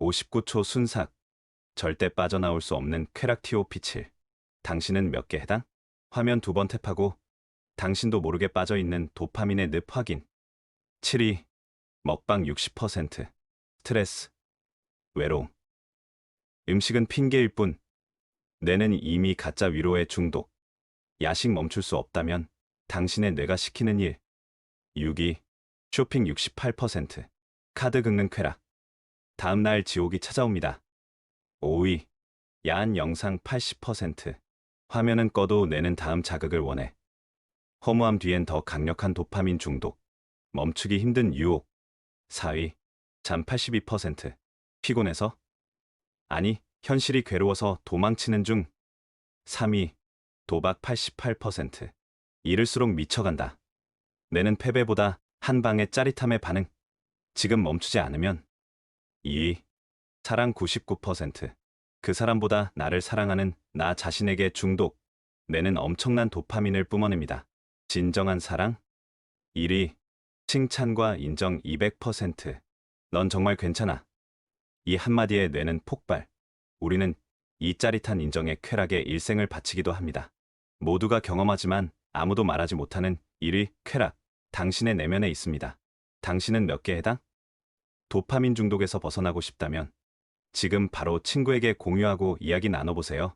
59초 순삭. 절대 빠져나올 수 없는 쾌락 TOP7. 당신은 몇 개 해당? 화면 두 번 탭하고 당신도 모르게 빠져있는 도파민의 늪 확인. 7위. 먹방 60%. 스트레스. 외로움. 음식은 핑계일 뿐. 뇌는 이미 가짜 위로에 중독. 야식 멈출 수 없다면 당신의 뇌가 시키는 일. 6위. 쇼핑 68%. 카드 긁는 쾌락. 다음 날 지옥이 찾아옵니다. 5위. 야한 영상 80%. 화면은 꺼도 뇌는 다음 자극을 원해. 허무함 뒤엔 더 강력한 도파민 중독. 멈추기 힘든 유혹. 4위. 잠 82%. 피곤해서? 아니, 현실이 괴로워서 도망치는 중. 3위. 도박 88%. 이를수록 미쳐간다. 뇌는 패배보다 한 방의 짜릿함에 반응. 지금 멈추지 않으면 2위. 사랑 99%. 그 사람보다 나를 사랑하는 나 자신에게 중독. 뇌는 엄청난 도파민을 뿜어냅니다. 진정한 사랑? 1위. 칭찬과 인정 200%. 넌 정말 괜찮아. 이 한마디에 뇌는 폭발. 우리는 이 짜릿한 인정에 쾌락에 일생을 바치기도 합니다. 모두가 경험하지만 아무도 말하지 못하는 1위 쾌락. 당신의 내면에 있습니다. 당신은 몇 개 해당? 도파민 중독에서 벗어나고 싶다면 지금 바로 친구에게 공유하고 이야기 나눠보세요.